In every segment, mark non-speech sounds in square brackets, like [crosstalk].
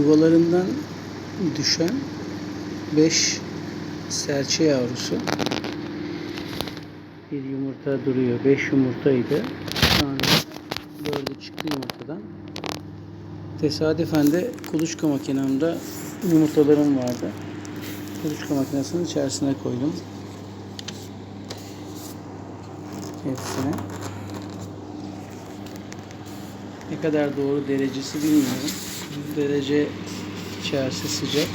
yuvalarından düşen 5 serçe yavrusu. Bir yumurta duruyor. 5 yumurtaydı. Şu anda 4'ü çıktı yumurtadan. Tesadüfen de kuluçka makinemde yumurtalarım vardı. Kuluçka makinesinin içerisine koydum. Hepsine. Ne kadar doğru derecesi bilmiyorum. Derece içerisi sıcak.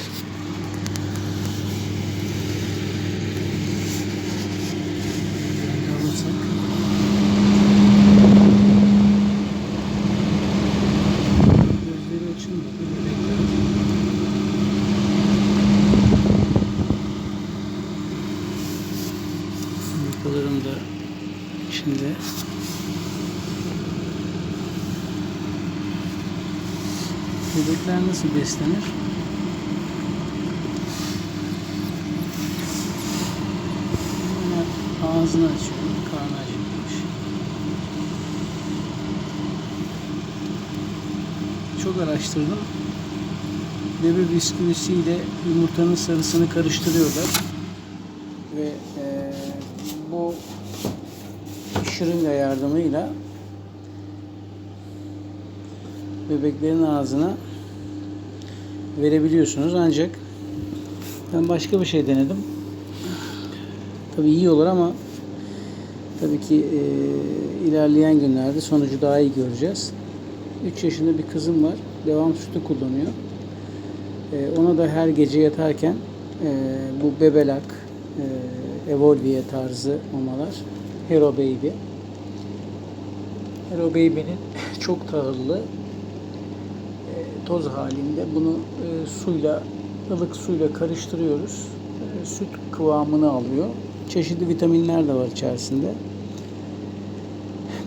Yumurtalarım da içinde. Bebekler nasıl beslenir? Hemen ağzını açıyorum. Karnı acıkmış. Çok araştırdım. Bebe bisküvisiyle yumurtanın sarısını karıştırıyorlar. Ve eee, bu şırınga yardımıyla bebeklerin ağzına verebiliyorsunuz ancak ben başka bir şey denedim. Tabii iyi olur ama tabii ki e, ilerleyen günlerde sonucu daha iyi göreceğiz. 3 yaşında bir kızım var. Devam sütü kullanıyor. E, ona da her gece yatarken e, bu bebelak, e, Evolvia tarzı mamalar, Hero Baby. Hero Baby'nin [laughs] çok tahıllı toz halinde bunu e, suyla ılık suyla karıştırıyoruz. E, süt kıvamını alıyor. Çeşitli vitaminler de var içerisinde.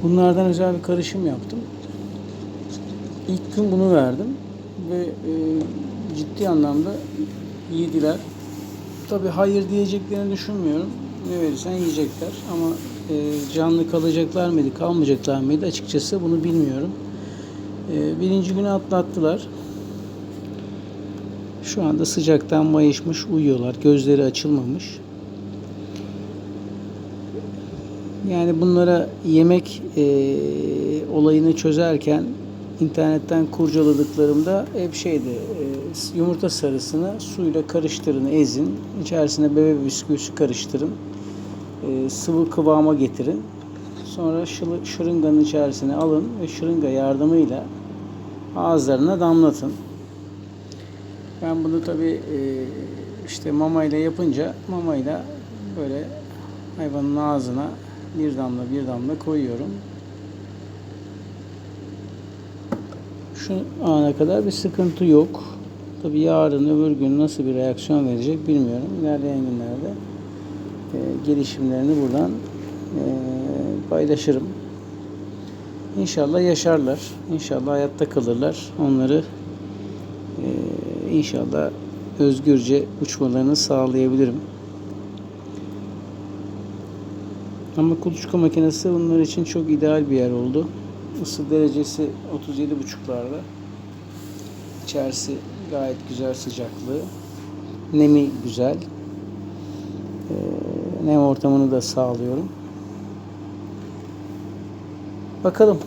Bunlardan özel bir karışım yaptım. İlk gün bunu verdim ve e, ciddi anlamda yediler. Tabii hayır diyeceklerini düşünmüyorum. Ne verirsen yiyecekler ama e, canlı kalacaklar mıydı, kalmayacaklar mıydı açıkçası bunu bilmiyorum. E, birinci günü atlattılar. Şu anda sıcaktan mayışmış uyuyorlar. Gözleri açılmamış. Yani bunlara yemek e, olayını çözerken internetten kurcaladıklarımda hep şeydi e, yumurta sarısını suyla karıştırın ezin içerisine bebe bisküvisi karıştırın e, sıvı kıvama getirin sonra şırınganın içerisine alın ve şırınga yardımıyla ağızlarına damlatın ben bunu tabi işte mamayla yapınca mamayla böyle hayvanın ağzına bir damla bir damla koyuyorum. Şu ana kadar bir sıkıntı yok. Tabi yarın öbür gün nasıl bir reaksiyon verecek bilmiyorum. İlerleyen günlerde e, gelişimlerini buradan e, paylaşırım. İnşallah yaşarlar. İnşallah hayatta kalırlar. Onları e, inşallah özgürce uçmalarını sağlayabilirim. Ama kuluçka makinesi bunlar için çok ideal bir yer oldu. Isı derecesi 37,5'larda. İçerisi gayet güzel sıcaklığı. Nemi güzel. Ee, nem ortamını da sağlıyorum. Bakalım